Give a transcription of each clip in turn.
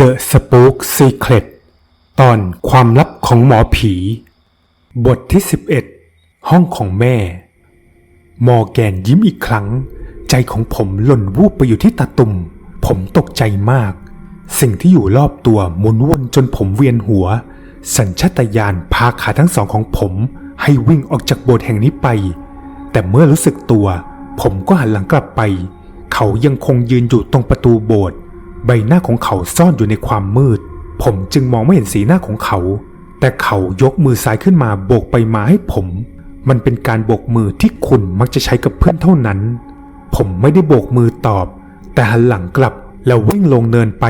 The Spook Secret ตอนความลับของหมอผี บทที่ 11 ห้องของแม่ มอแกนยิ้มอีกครั้ง ใจของผมหล่นวูบไปอยู่ที่ตาตุ่ม ผมตกใจมาก สิ่งที่อยู่รอบตัวหมุนวนจนผมเวียนหัว สัญชาตญาณพาขาทั้งสองของผมให้วิ่งออกจากโบสถ์แห่งนี้ไป แต่เมื่อรู้สึกตัว ผมก็หันหลังกลับไป เขายังคงยืนอยู่ตรงประตูโบสถ์ ใบหน้าของเขาซ่อนอยู่ในความมืด ผมจึงมองไม่เห็นสีหน้าของเขา แต่เขายกมือซ้ายขึ้นมาโบกไปมาให้ผม มันเป็นการโบกมือที่คุณมักจะใช้กับเพื่อนเท่านั้น ผมไม่ได้โบกมือตอบ แต่หันหลังกลับแล้ววิ่งลงเนินไป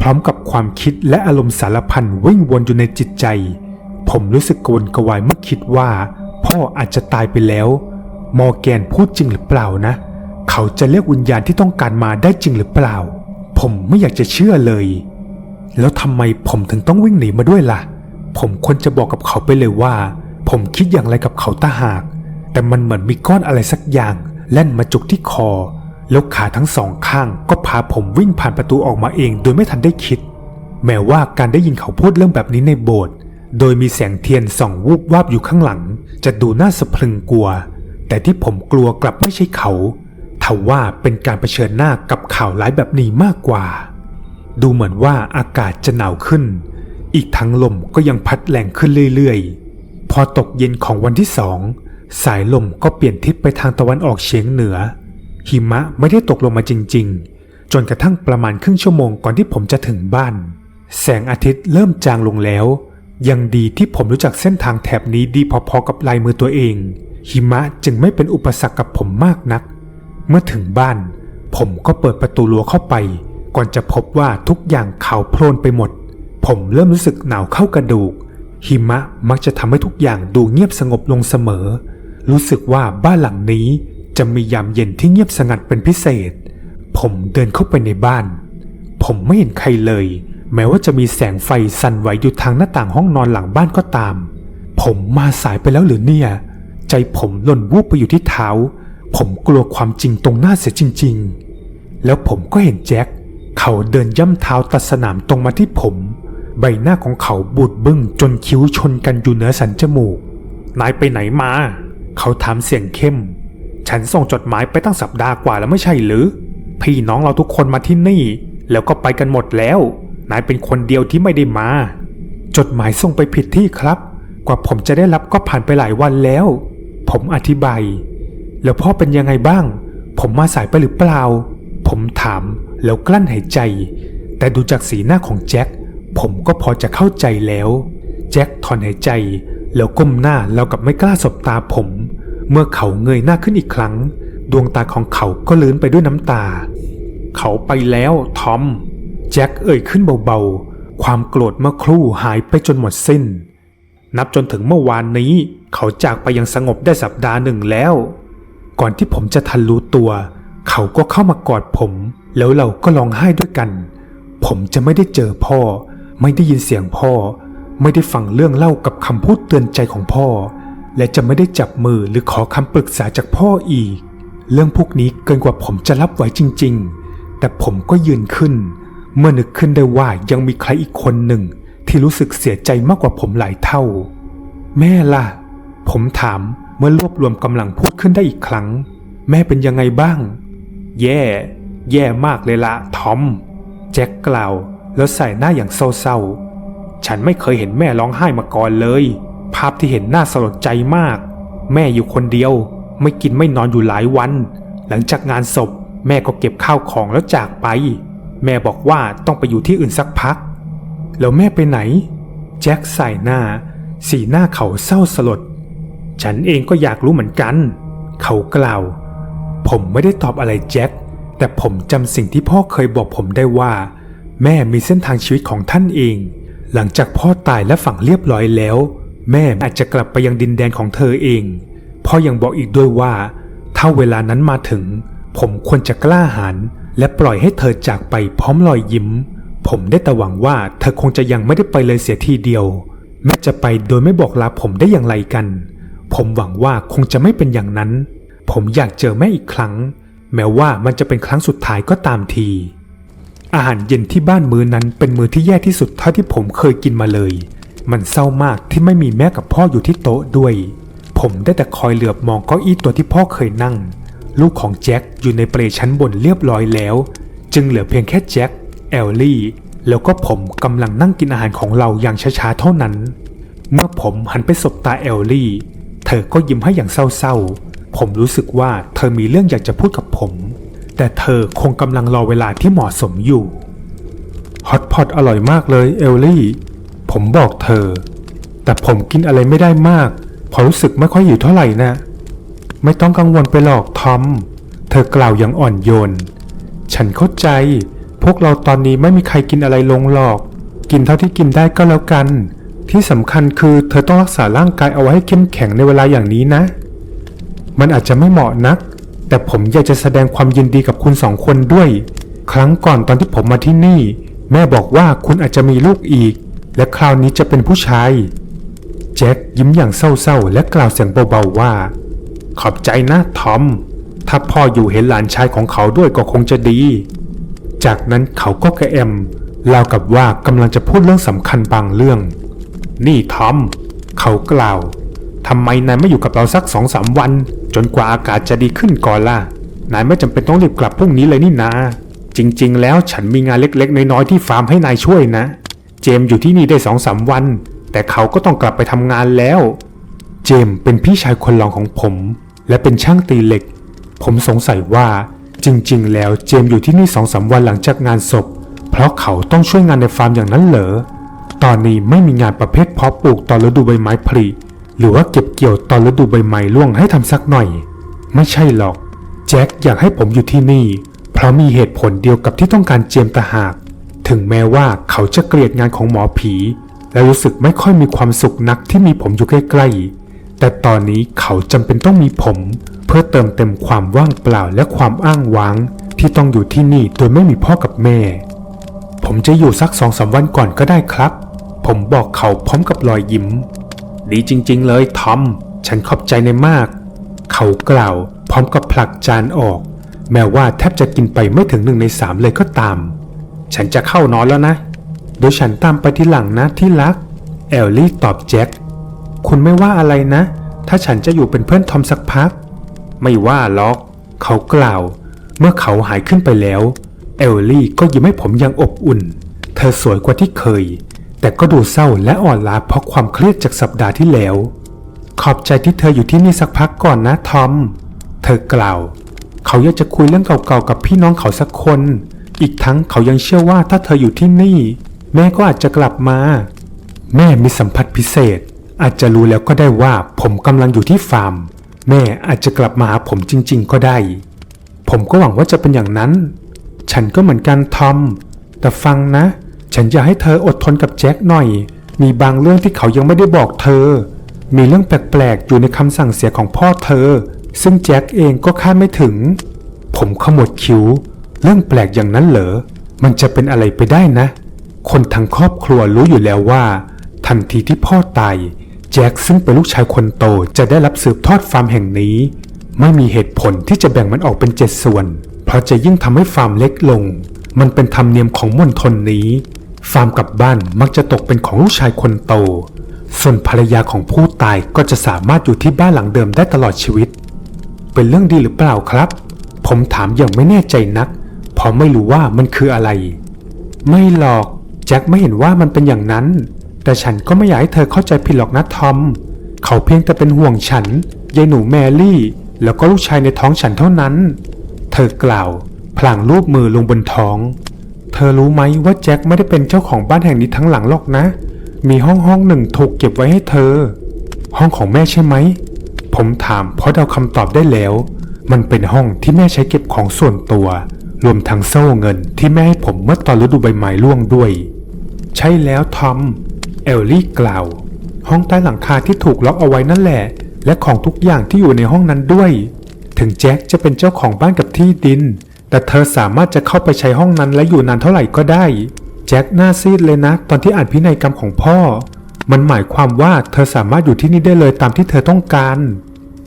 พร้อมกับความคิดและอารมณ์สารพันวิ่งวนอยู่ในจิตใจ ผมรู้สึกกวนกวายเมื่อคิดว่า พ่ออาจจะตายไปแล้ว มอร์แกนพูดจริงหรือเปล่านะ เขาจะเรียกวิญญาณที่ต้องการมาได้จริงหรือเปล่า ผมไม่อยากจะเชื่อเลย แล้วทำไมผมถึงต้องวิ่งหนีมาด้วยล่ะ ผมควรจะบอกกับเขาไปเลยว่า ผมคิดอย่างไรกับเขาตาหาก แต่มันเหมือนมีก้อนอะไรสักอย่าง แล่นมาจุกที่คอ แล้วขาทั้งสองข้างก็พาผมวิ่งผ่านประตูออกมาเอง โดยไม่ทันได้คิด แม้ว่าการได้ยินเขาพูดเรื่องแบบนี้ในโบสถ์โดยมีแสงเทียนส่องวูบวาบอยู่ข้างหลัง จะดูน่าสะพรึงกลัว แต่ที่ผมกลัวกลับไม่ใช่เขา ทว่าเป็นการเผชิญหน้ากับข่าวร้ายแบบนี้มากกว่า ดูเหมือนว่าอากาศจะหนาวขึ้น อีกทั้งลมก็ยังพัดแรงขึ้นเรื่อยๆ พอตกเย็นของวันที่สองสายลมก็เปลี่ยนทิศไปทางตะวันออกเฉียงเหนือ หิมะไม่ได้ตกลงมาจริง ๆ จนกระทั่งประมาณครึ่งชั่วโมงก่อนที่ผมจะถึงบ้าน แสงอาทิตย์เริ่มจางลงแล้ว ยังดีที่ผมรู้จักเส้นทางแถบนี้ดีพอๆกับลายมือตัวเอง หิมะจึงไม่เป็นอุปสรรคกับผมมากนัก เมื่อถึงบ้าน ผมก็เปิดประตูรั้วเข้าไป ก่อนจะพบว่าทุกอย่างขาวโพลนไปหมด ผมเริ่มรู้สึกหนาวเข้ากระดูก หิมะมักจะทำให้ทุกอย่างดูเงียบสงบลงเสมอ รู้สึกว่าบ้านหลังนี้จะมียามเย็นที่เงียบสงัดเป็นพิเศษ ผมเดินเข้าไปในบ้าน ผมไม่เห็นใครเลย แม้ว่าจะมีแสงไฟสั่นไหวอยู่ทางหน้าต่างห้องนอนหลังบ้านก็ตาม ผมมาสายไปแล้วหรือเนี่ย ใจผมหล่นวูบไปอยู่ที่เท้า ผมกลัวความจริงตรงหน้าเสียจริง ๆ แล้วผมก็เห็นแจ็คเขาเดินย่ำเท้าตัดสนามตรงมาที่ผม ใบหน้าของเขาบูดบึ้งจนคิ้วชนกันอยู่เหนือสันจมูก นายไปไหนมา เขาถามเสียงเข้ม ฉันส่งจดหมายไปตั้งสัปดาห์กว่าแล้วไม่ใช่หรือ พี่น้องเราทุกคนมาที่นี่ แล้วก็ไปกันหมดแล้ว นายเป็นคนเดียวที่ไม่ได้มา จดหมายส่งไปผิดที่ครับ กว่าผมจะได้รับก็ผ่านไปหลายวันแล้ว ผมอธิบาย แล้วพ่อเป็นยังไงบ้าง ผมมาสายไปหรือเปล่า ผมถามแล้วกลั้นหายใจ แต่ดูจากสีหน้าของแจ็คผมก็พอจะเข้าใจแล้ว แจ็คถอนหายใจ แล้วก้มหน้าแล้วกับไม่กล้าสบตาผม เมื่อเขาเงยหน้าขึ้นอีกครั้ง ดวงตาของเขาก็ลื้นไปด้วยน้ำตา เขาไปแล้วทอม แจ็คเอ่ยขึ้นเบาๆ ความโกรธเมื่อครู่หายไปจนหมดสิ้น นับจนถึงเมื่อวานนี้ เขาจากไปอยังสงบได้สัปดาห์หนึ่งแล้ว ก่อนที่ผมจะทันรู้ตัว เขาก็เข้ามากอดผม แล้วเราก็ร้องไห้ด้วยกัน ผมจะไม่ได้เจอพ่อ ไม่ได้ยินเสียงพ่อ ไม่ได้ฟังเรื่องเล่ากับคำพูดเตือนใจของพ่อ และจะไม่ได้จับมือหรือขอคำปรึกษาจากพ่ออีก เรื่องพวกนี้เกินกว่าผมจะรับไหวจริง ๆ แต่ผมก็ยืนขึ้น เมื่อนึกขึ้นได้ว่ายังมีใครอีกคนหนึ่ง ที่รู้สึกเสียใจมากกว่าผมหลายเท่า แม่ล่ะ ผมถาม เมื่อรวบรวมกำลังพูดขึ้นได้อีกครั้ง แม่เป็นยังไงบ้าง แย่ แย่มากเลยละทอม แจ็คกล่าว แล้วใส่หน้าอย่างเศร้าๆ ฉันไม่เคยเห็นแม่ร้องไห้มาก่อนเลย ภาพที่เห็นน่าสลดใจมาก แม่อยู่คนเดียว ไม่กินไม่นอนอยู่หลายวัน หลังจากงานศพ แม่ก็เก็บข้าวของแล้วจากไป แม่บอกว่าต้องไปอยู่ที่อื่นสักพัก แล้วแม่ไปไหน แจ็คใส่หน้า สีหน้าเขาเศร้าสลด ฉันเองก็อยากรู้เหมือนกัน เขากล่าว ผมไม่ได้ตอบอะไรแจ็ค แต่ผมจำสิ่งที่พ่อเคยบอกผมได้ว่า แม่มีเส้นทางชีวิตของท่านเอง หลังจากพ่อตายและฝังเรียบร้อยแล้ว แม่อาจจะกลับไปยังดินแดนของเธอเอง พ่อยังบอกอีกด้วยว่า ถ้าเวลานั้นมาถึง ผมควรจะกล้าหาญและปล่อยให้เธอจากไปพร้อมรอยยิ้ม ผมได้แต่หวังว่าเธอคงจะยังไม่ได้ไปเลยเสียทีเดียว แม้จะไปโดยไม่บอกลาผมได้อย่างไรกัน ผมหวังว่าคงจะไม่เป็นอย่างนั้น ผมอยากเจอแม่อีกครั้ง แม้ว่ามันจะเป็นครั้งสุดท้ายก็ตามที อาหารเย็นที่บ้านมื้อนั้นเป็นมื้อที่แย่ที่สุดเท่าที่ผมเคยกินมาเลย มันเศร้ามากที่ไม่มีแม่กับพ่ออยู่ที่โต๊ะด้วย ผมได้แต่คอยเหลือบมองเก้าอี้ตัวที่พ่อเคยนั่ง ลูกของแจ็คอยู่ในเปลชั้นบนเรียบร้อยแล้ว จึงเหลือเพียงแค่แจ็คแอลลี่แล้วก็ผมกำลังนั่งกินอาหารของเราอย่างช้าๆเท่านั้น เมื่อผมหันไปสบตาแอลลี่ เธอก็ยิ้มให้อย่างเศร้าๆ ผมรู้สึกว่าเธอมีเรื่องอยากจะพูดกับผม แต่เธอคงกำลังรอเวลาที่เหมาะสมอยู่ ฮอตพอตอร่อยมากเลยเอลลี่ ผมบอกเธอ แต่ผมกินอะไรไม่ได้มากพราะรู้สึกไม่ค่อยอยู่เท่าไหร่นะ ไม่ต้องกังวลไปหรอกทอม เธอกล่าวอย่างอ่อนโยน ฉันเข้าใจ พวกเราตอนนี้ไม่มีใครกินอะไรลงหรอก กินเท่าที่กินได้ก็แล้วกัน ที่สำคัญคือเธอต้องรักษาร่างกายเอาไว้ให้เข้มแข็งในเวลาอย่างนี้นะ มันอาจจะไม่เหมาะนัก แต่ผมอยากจะแสดงความยินดีกับคุณสองคนด้วย ครั้งก่อนตอนที่ผมมาที่นี่ แม่บอกว่าคุณอาจจะมีลูกอีก และคราวนี้จะเป็นผู้ชายแจ็คยิ้มอย่างเศร้าๆ และกล่าวเสียงเบาๆว่า ขอบใจนะทอม ถ้าพ่ออยู่เห็นหลานชายของเขาด้วยก็คงจะดี จากนั้นเขาก็กระแอมราวกับว่ากำลังจะพูดเรื่องสำคัญบางเรื่อง นี่ทอม เขากล่าวทำไมนายไม่อยู่กับเราสักสองสามวัน จนกว่าอากาศจะดีขึ้นก่อนล่ะ นายไม่จำเป็นต้องรีบกลับพรุ่งนี้เลยนี่นา จริง ๆ แล้วฉันมีงานเล็กๆ น้อยๆที่ฟาร์มให้นายช่วยนะ เจมอยู่ที่นี่ได้สองสามวัน แต่เขาก็ต้องกลับไปทำงานแล้ว เจมเป็นพี่ชายคนรองของผม และเป็นช่างตีเหล็ก ผมสงสัยว่า จริง ๆ แล้วเจมอยู่ที่นี่สองสามวันหลังจากงานศพ เพราะเขาต้องช่วยงานในฟาร์มอย่างนั้นเหรอตอนนี้ไม่มีงานประเภท เพาะปลูกตอนฤดูใบไม้ผลิหรือว่าเก็บเกี่ยวตอนฤดูใบไม้ร่วงให้ทำสักหน่อย ไม่ใช่หรอก แจ็คอยากให้ผมอยู่ที่นี่ เพราะมีเหตุผลเดียวกับที่ต้องการเจมส์ตะหาก ถึงแม้ว่าเขาจะเกลียดงานของหมอผี และรู้สึกไม่ค่อยมีความสุขนักที่มีผมอยู่ใกล้ๆ แต่ตอนนี้เขาจำเป็นต้องมีผม เพื่อเติมเต็มความว่างเปล่าและความอ้างว้าง ที่ต้องอยู่ที่นี่โดยไม่มีพ่อกับแม่ ผมจะอยู่สักสองสาวันก่อนก็ได้ครับ ผมบอกเขาพร้อมกับรอยยิ้ม ดีจริงๆเลยทอม ฉันขอบใจในมาก เขากล่าวพร้อมกับผลักจานออก แม้ว่าแทบจะกินไปไม่ถึงหนึ่งในสามเลยก็ตาม ฉันจะเข้านอนแล้วนะเดี๋ยวฉันตามไปที่หลังนะที่รัก แอลลี่ตอบแจ็ค คุณไม่ว่าอะไรนะ ถ้าฉันจะอยู่เป็นเพื่อนทอมสักพัก ไม่ว่าหรอก เขากล่าว เมื่อเขาหายขึ้นไปแล้ว เอลลี่ก็ยิ้มให้ผมอย่างอบอุ่น เธอสวยกว่าที่เคย แต่ก็ดูเศร้าและอ่อนล้าเพราะความเครียดจากสัปดาห์ที่แล้ว ขอบใจที่เธออยู่ที่นี่สักพักก่อนนะทอม เธอกล่าว เขาอยากจะคุยเรื่องเก่าๆกับพี่น้องเขาสักคน อีกทั้งเขายังเชื่อว่าถ้าเธออยู่ที่นี่ แม่ก็อาจจะกลับมา แม่มีสัมผัสพิเศษ อาจจะรู้แล้วก็ได้ว่าผมกำลังอยู่ที่ฟาร์ม แม่อาจจะกลับมาหาผมจริง ๆ ก็ได้ ผมก็หวังว่าจะเป็นอย่างนั้น ฉันก็เหมือนกันทอม แต่ฟังนะ ฉันอยากให้เธออดทนกับแจ็คหน่อย มีบางเรื่องที่เขายังไม่ได้บอกเธอ มีเรื่องแปลกๆอยู่ในคำสั่งเสียของพ่อเธอ ซึ่งแจ็คเองก็คาดไม่ถึง ผมขมวดคิ้ว เรื่องแปลกอย่างนั้นเหรอ มันจะเป็นอะไรไปได้นะ คนทั้งครอบครัวรู้อยู่แล้วว่า ทันทีที่พ่อตายแจ็คซึ่งเป็นลูกชายคนโตจะได้รับสืบทอดฟาร์มแห่งนี้ ไม่มีเหตุผลที่จะแบ่งมันออกเป็นเจ็ดส่วน เพราะจะยิ่งทำให้ฟาร์มเล็กลง มันเป็นธรรมเนียมของมณฑลนี้ ฟาร์มกับบ้านมักจะตกเป็นของลูกชายคนโต ส่วนภรรยาของผู้ตายก็จะสามารถอยู่ที่บ้านหลังเดิมได้ตลอดชีวิต เป็นเรื่องดีหรือเปล่าครับ ผมถามอย่างไม่แน่ใจนัก เพราะไม่รู้ว่ามันคืออะไร ไม่หรอกแจ็คไม่เห็นว่ามันเป็นอย่างนั้น แต่ฉันก็ไม่อยากให้เธอเข้าใจผิดหรอกนะทอม เขาเพียงแต่เป็นห่วงฉันยายหนูแมรี่ แล้วก็ลูกชายในท้องฉันเท่านั้น เธอกล่าว พลางรูปมือลงบนท้อง เธอรู้ไหมว่าแจ็คไม่ได้เป็นเจ้าของบ้านแห่งนี้ทั้งหลังหรอกนะ มีห้องห้องหนึ่งถูกเก็บไว้ให้เธอ ห้องของแม่ใช่ไหม ผมถามเพราะเดาคำตอบได้แล้ว มันเป็นห้องที่แม่ใช้เก็บของส่วนตัว รวมทั้งโซ่เงินที่แม่ให้ผมเมื่อตอนฤดูใบไม้ร่วงด้วย ใช่แล้วทอม เอลลี่กล่าว ห้องใต้หลังคาที่ถูกล็อกเอาไว้นั่นแหละ และของทุกอย่างที่อยู่ในห้องนั้นด้วย ถึงแจ็คจะเป็นเจ้าของบ้านกับที่ดิน แต่เธอสามารถจะเข้าไปใช้ห้องนั้นและอยู่นานเท่าไหร่ก็ได้ แจ็คหน้าซีดเลยนะ ตอนที่อ่านพินัยกรรมของพ่อ มันหมายความว่าเธอสามารถอยู่ที่นี่ได้เลยตามที่เธอต้องการ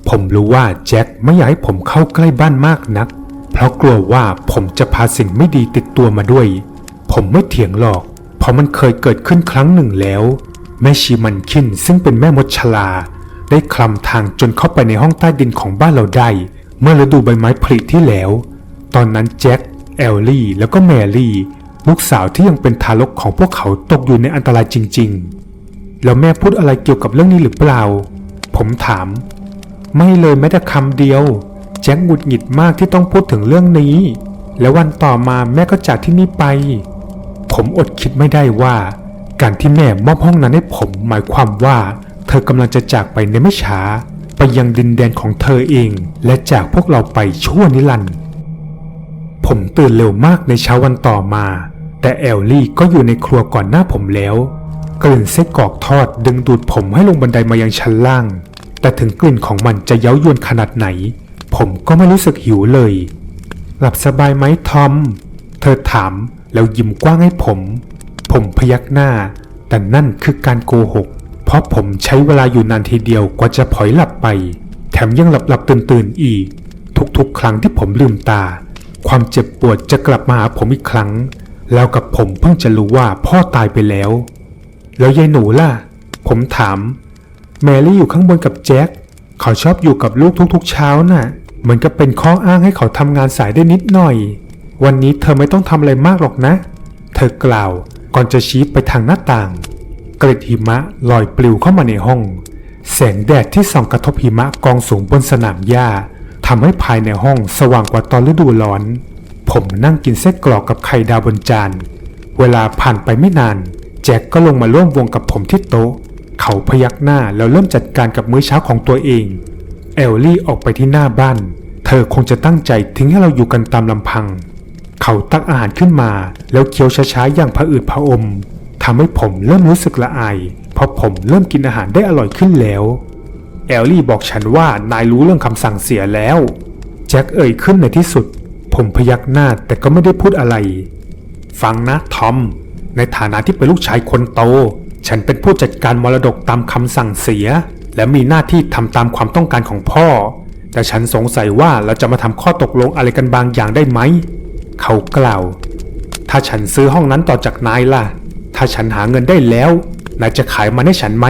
ผมรู้ว่าแจ็คไม่อยากให้ผมเข้าใกล้บ้านมากนัก เพราะกลัวว่าผมจะพาสิ่งไม่ดีติดตัวมาด้วย ผมไม่เถียงหรอก เพราะมันเคยเกิดขึ้นครั้งหนึ่งแล้ว แม่ชีมันคินซึ่งเป็นแม่มดชลา ได้คลำทางจนเข้าไปในห้องใต้ดินของบ้านเราได้เมื่อฤดูใบไม้ผลิที่แล้ว ตอนนั้นแจ็คแอลลี่ แล้วก็แมรี่ ลูกสาวที่ยังเป็นทารกของพวกเขาตกอยู่ในอันตรายจริง ๆ แล้วแม่พูดอะไรเกี่ยวกับเรื่องนี้หรือเปล่า ผมถาม ไม่เลยแม้แต่คำเดียว แจ็คหงุดหงิดมากที่ต้องพูดถึงเรื่องนี้ แล้ววันต่อมาแม่ก็จากที่นี่ไป ผมอดคิดไม่ได้ว่า การที่แม่มอบห้องนั้นให้ผมหมายความว่า เธอกำลังจะจากไปในไม่ช้า ไปยังดินแดนของเธอเอง และจากพวกเราไปชั่วนิรันดร์ ผมตื่นเร็วมากในเช้าวันต่อมา แต่แอลลี่ก็อยู่ในครัวก่อนหน้าผมแล้ว กลิ่นไส้กรอกทอดดึงดูดผมให้ลงบันไดมายังชั้นล่าง แต่ถึงกลิ่นของมันจะเย้ายวนขนาดไหน ผมก็ไม่รู้สึกหิวเลย หลับสบายไหมทอม เธอถามแล้วยิ้มกว้างให้ผม ผมพยักหน้า แต่นั่นคือการโกหก เพราะผมใช้เวลาอยู่นานทีเดียวกว่าจะพอยหลับไป แถมยังหลับหลับตื่นตื่นอีก ทุกๆ ครั้งที่ผมลืมตา ความเจ็บปวดจะกลับมาหาผมอีกครั้ง แล้วกับผมเพิ่งจะรู้ว่าพ่อตายไปแล้ว แล้วยายหนูล่ะ ผมถาม แมรี่อยู่ข้างบนกับแจ็คเขาชอบอยู่กับลูกทุกๆเช้าน่ะ เหมือนกับเป็นข้ออ้างให้เขาทำงานสายได้นิดหน่อย วันนี้เธอไม่ต้องทำอะไรมากหรอกนะ เธอกล่าวก่อนจะชี้ไปทางหน้าต่าง เกล็ดหิมะลอยปลิวเข้ามาในห้อง แสงแดดที่ส่องกระทบหิมะกองสูงบนสนามหญ้า ทำให้ภายในห้องสว่างกว่าตอนฤดูร้อน ผมนั่งกินเส้นกรอกกับไข่ดาวบนจาน เวลาผ่านไปไม่นาน แจ็คก็ลงมาร่วมวงกับผมที่โต๊ะ เขาพยักหน้าแล้วเริ่มจัดการกับมื้อเช้าของตัวเอง เอลลี่ออกไปที่หน้าบ้าน เธอคงจะตั้งใจทิ้งให้เราอยู่กันตามลำพัง เขาตักอาหารขึ้นมา แล้วเคี้ยวช้าๆอย่างผะอืดผะอมทำให้ผมเริ่มรู้สึกละอาย เพราะผมเริ่มกินอาหารได้อร่อยขึ้นแล้ว แอลลี่บอกฉันว่านายรู้เรื่องคำสั่งเสียแล้ว แจ็คเอ่ยขึ้นในที่สุด ผมพยักหน้าแต่ก็ไม่ได้พูดอะไร ฟังนะทอม ในฐานะที่เป็นลูกชายคนโต ฉันเป็นผู้จัดการมรดกตามคำสั่งเสีย และมีหน้าที่ทำตามความต้องการของพ่อ แต่ฉันสงสัยว่าเราจะมาทำข้อตกลงอะไรกันบางอย่างได้ไหม เขากล่าว ถ้าฉันซื้อห้องนั้นต่อจากนายล่ะ ถ้าฉันหาเงินได้แล้วนายจะขายมันให้ฉันไหม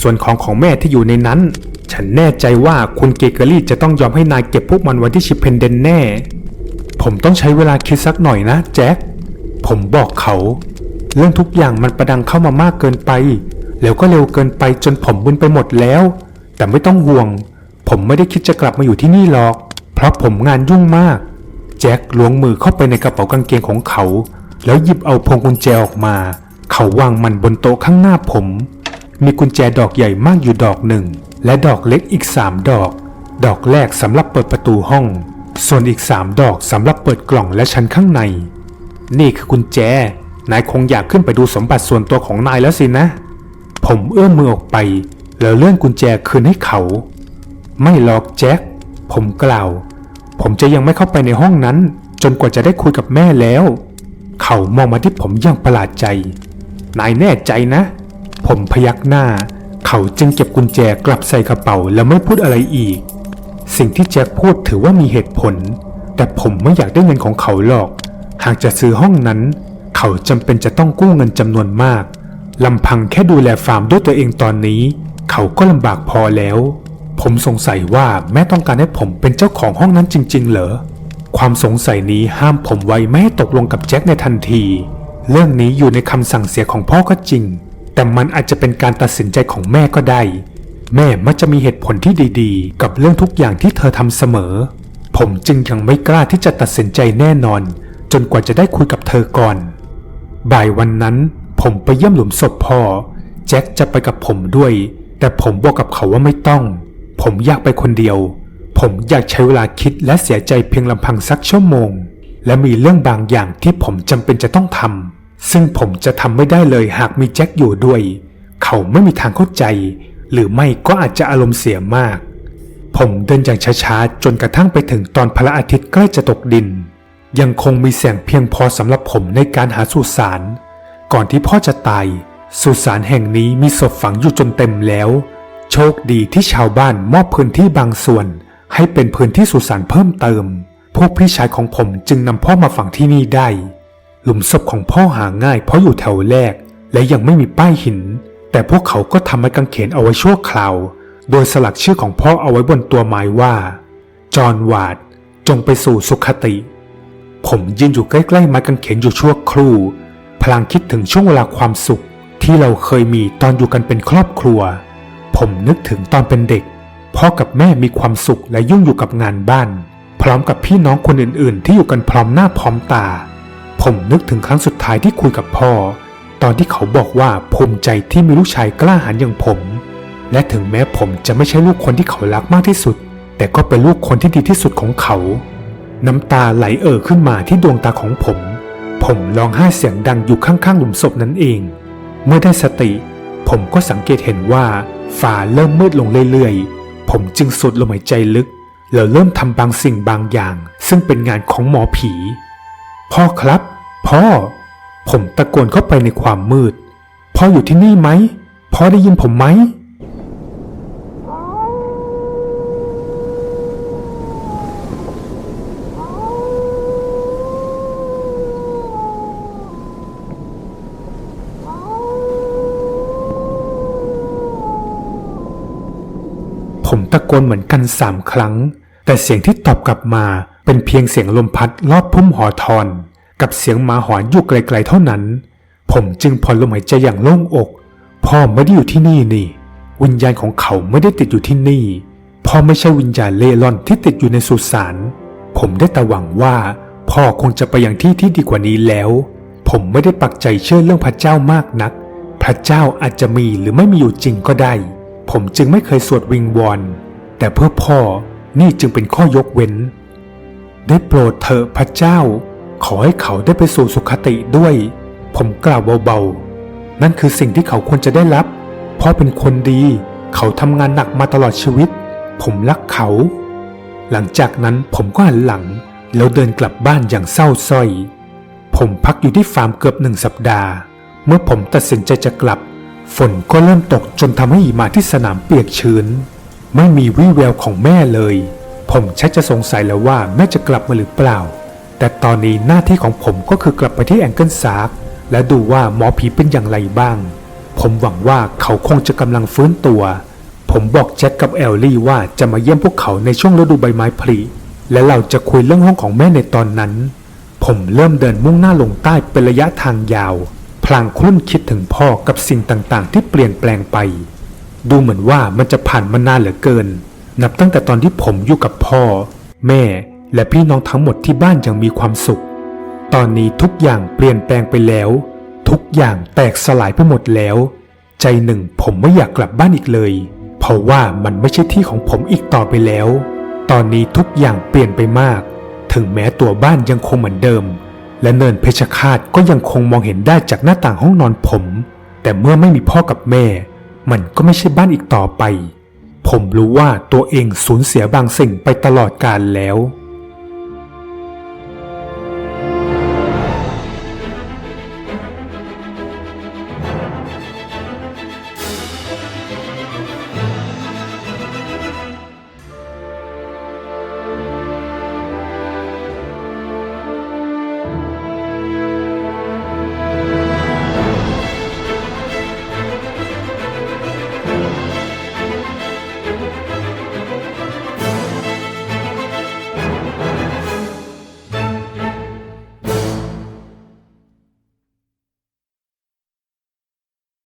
ส่วนของของแม่ที่อยู่ในนั้น ฉันแน่ใจว่าคุณเกเกอรี่จะต้องยอมให้นายเก็บพวกมันไว้ที่ชิปเพนเดนแน่ ผมต้องใช้เวลาคิดสักหน่อยนะแจ็ค ผมบอกเขา เรื่องทุกอย่างมันประดังเข้ามามากเกินไป แล้วก็เร็วเกินไปจนผมมึนไปหมดแล้ว แต่ไม่ต้องห่วง ผมไม่ได้คิดจะกลับมาอยู่ที่นี่หรอก เพราะผมงานยุ่งมาก แจ็คล้วงมือเข้าไปในกระเป๋ากางเกงของเขา แล้วหยิบเอาพวงกุญแจออกมา เขาวางมันบนโต๊ะข้างหน้าผม มีกุญแจดอกใหญ่มากอยู่ดอกหนึ่ง และดอกเล็กอีกสามดอก ดอกแรกสำหรับเปิดประตูห้อง ส่วนอีกสามดอกสำหรับเปิดกล่องและชั้นข้างใน นี่คือกุญแจ นายคงอยากขึ้นไปดูสมบัติส่วนตัวของนายแล้วสินะ ผมเอื้อมมือออกไป แล้วเลื่อนกุญแจคืนให้เขา ไม่หรอกแจ็ค ผมกล่าว ผมจะยังไม่เข้าไปในห้องนั้น จนกว่าจะได้คุยกับแม่แล้ว เขามองมาที่ผมอย่างประหลาดใจ นายแน่ใจนะ ผมพยักหน้า เขาจึงเก็บกุญแจกลับใส่กระเป๋าแล้วไม่พูดอะไรอีก สิ่งที่แจ็คพูดถือว่ามีเหตุผล แต่ผมไม่อยากได้เงินของเขาหรอก หากจะซื้อห้องนั้น เขาจำเป็นจะต้องกู้เงินจำนวนมากลำพังแค่ดูแลฟาร์มด้วยตัวเองตอนนี้ เขาก็ลำบากพอแล้ว ผมสงสัยว่าแม่ต้องการให้ผมเป็นเจ้าของห้องนั้นจริง ๆ เหรอความสงสัยนี้ห้ามผมไว้ไม่ให้ตกลงกับแจ็คในทันที เรื่องนี้อยู่ในคำสั่งเสียของพ่อก็จริง แต่มันอาจจะเป็นการตัดสินใจของแม่ก็ได้ แม่มักจะมีเหตุผลที่ดีๆ กับเรื่องทุกอย่างที่เธอทำเสมอ ผมจึงยังไม่กล้าที่จะตัดสินใจแน่นอน จนกว่าจะได้คุยกับเธอก่อน บ่ายวันนั้น ผมไปเยี่ยมหลุมศพพ่อ แจ็คจะไปกับผมด้วย แต่ผมบอกกับเขาว่าไม่ต้อง ผมอยากไปคนเดียว ผมอยากใช้เวลาคิดและเสียใจเพียงลำพังสักชั่วโมง และมีเรื่องบางอย่างที่ผมจำเป็นจะต้องทำ ซึ่งผมจะทำไม่ได้เลยหากมีแจ็คอยู่ด้วย เขาไม่มีทางเข้าใจ หรือไม่ก็อาจจะอารมณ์เสียมาก ผมเดินอย่างช้าๆ จนกระทั่งไปถึงตอนพระอาทิตย์ใกล้จะตกดิน ยังคงมีแสงเพียงพอสำหรับผมในการหาสุสาน ก่อนที่พ่อจะตาย สุสานแห่งนี้มีศพฝังอยู่จนเต็มแล้ว โชคดีที่ชาวบ้านมอบพื้นที่บางส่วน ให้เป็นพื้นที่สุสานเพิ่มเติม พวกพี่ชายของผมจึงนำพ่อมาฝังที่นี่ได้ หลุมศพของพ่อหาง่ายเพราะอยู่แถวแรก และยังไม่มีป้ายหิน แต่พวกเขาก็ทำไม้กางเขนเอาไว้ชั่วคราว โดยสลักชื่อของพ่อเอาไว้บนตัวไม้ว่า จอห์นวาดจงไปสู่สุขติ ผมยืนอยู่ใกล้ๆไม้กางเขนอยู่ชั่วครู่ พลางคิดถึงช่วงเวลาความสุข ที่เราเคยมีตอนอยู่กันเป็นครอบครัว ผมนึกถึงตอนเป็นเด็ก พ่อกับแม่มีความสุขและยุ่งอยู่กับงานบ้าน พร้อมกับพี่น้องคนอื่นๆ ที่อยู่กันพร้อมหน้าพร้อมตา ผมนึกถึงครั้งสุดท้ายที่คุยกับพ่อ ตอนที่เขาบอกว่าภูมิใจที่มีลูกชายกล้าหาญอย่างผม และถึงแม้ผมจะไม่ใช่ลูกคนที่เขารักมากที่สุด แต่ก็เป็นลูกคนที่ดีที่สุดของเขา น้ำตาไหลเอ่อขึ้นมาที่ดวงตาของผม ผมร้องไห้เสียงดังอยู่ข้างๆหลุมศพนั้นเอง เมื่อได้สติ ผมก็สังเกตเห็นว่าฟ้าเริ่มมืดลงเรื่อยๆ ผมจึงสุดลมหายใจลึกแล้วเริ่มทำบางสิ่งบางอย่าง ซึ่งเป็นงานของหมอผี พ่อครับ พ่อ ผมตะโกนเข้าไปในความมืด พ่ออยู่ที่นี่ไหม พ่อได้ยินผมไหม ผมตะโกนเหมือนกันสามครั้ง แต่เสียงที่ตอบกลับมา เป็นเพียงเสียงลมพัดรอบพุ่มหอทอน กับเสียงหมาหอนอยู่ไกลๆเท่านั้น ผมจึงผ่อนลมหายใจอย่างโล่งอก พ่อไม่ได้อยู่ที่นี่นี่ วิญญาณของเขาไม่ได้ติดอยู่ที่นี่ พ่อไม่ใช่วิญญาณเล่ร่อนที่ติดอยู่ในสุสาน ผมได้แต่หวังว่า พ่อคงจะไปยังที่ที่ดีกว่านี้แล้ว ผมไม่ได้ปักใจเชื่อเรื่องพระเจ้ามากนัก พระเจ้าอาจจะมีหรือไม่มีอยู่จริงก็ได้ ผมจึงไม่เคยสวดวิงวอน แต่เพื่อพ่อนี่จึงเป็นข้อยกเว้น ได้โปรดเถอะพระเจ้า ขอให้เขาได้ไปสู่สุขติด้วย ผมกล่าวเบาๆ นั่นคือสิ่งที่เขาควรจะได้รับ เพ่อเป็นคนดี เขาทำงานหนักมาตลอดชีวิต ผมรักเขา หลังจากนั้นผมก็หันหลัง แล้วเดินกลับบ้านอย่างเศร้าส้อย ผมพักอยู่ที่ฟาร์มเกือบหนึ่งสัปดาห์ เมื่อผมตัดสินใจจะกลับ ฝนก็เริ่มตกจนทำให้หิมะที่สนามเปียกชื้น ไม่มีวี่แววของแม่เลย ผมชักจะสงสัยแล้วว่าแม่จะกลับมาหรือเปล่า แต่ตอนนี้หน้าที่ของผมก็คือกลับไปที่แองเกิลซาร์กและดูว่าหมอผีเป็นอย่างไรบ้าง ผมหวังว่าเขาคงจะกำลังฟื้นตัว ผมบอกแจ็คกับแอลลี่ว่าจะมาเยี่ยมพวกเขาในช่วงฤดูใบไม้ผลิและเราจะคุยเรื่องห้องของแม่ในตอนนั้น ผมเริ่มเดินมุ่งหน้าลงใต้เป็นระยะทางยาว พลางคลุ่นคิดถึงพ่อกับสิ่งต่างๆ ที่เปลี่ยนแปลงไป ดูเหมือนว่ามันจะผ่านมานานเหลือเกิน นับตั้งแต่ตอนที่ผมอยู่กับพ่อ แม่ และพี่น้องทั้งหมดที่บ้านยังมีความสุข ตอนนี้ทุกอย่างเปลี่ยนแปลงไปแล้ว ทุกอย่างแตกสลายไปหมดแล้ว ใจหนึ่งผมไม่อยากกลับบ้านอีกเลย เพราะว่ามันไม่ใช่ที่ของผมอีกต่อไปแล้ว ตอนนี้ทุกอย่างเปลี่ยนไปมาก ถึงแม้ตัวบ้านยังคงเหมือนเดิม และเนินเพชรคาตก็ยังคงมองเห็นได้จากหน้าต่างห้องนอนผม แต่เมื่อไม่มีพ่อกับแม่ มันก็ไม่ใช่บ้านอีกต่อไป ผมรู้ว่าตัวเองสูญเสียบางสิ่งไปตลอดกาลแล้ว